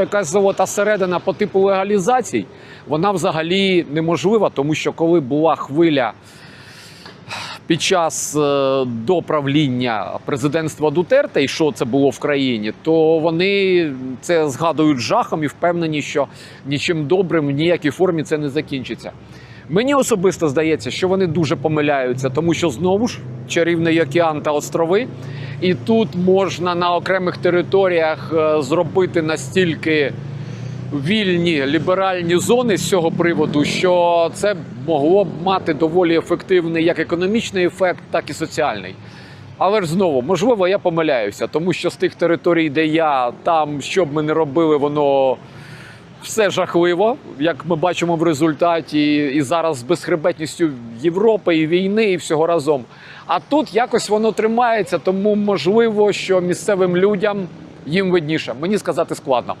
Якась золота середина по типу легалізацій, вона взагалі неможлива, тому що коли була хвиля під час е, до правління президентства Дутерте, і що це було в країні, то вони це згадують жахом і впевнені, що нічим добрим в ніякій формі це не закінчиться. Мені особисто здається, що вони дуже помиляються, тому що знову ж чарівний океан та острови. І тут можна на окремих територіях е, зробити настільки вільні ліберальні зони з цього приводу, що це могло б мати доволі ефективний як економічний ефект, так і соціальний. Але ж знову, можливо, я помиляюся, тому що з тих територій, де я там, що б ми не робили, воно все жахливо, як ми бачимо в результаті, і зараз з безхребетністю Європи і війни, і всього разом. А тут якось воно тримається, тому можливо, що місцевим людям їм видніше. Мені сказати складно.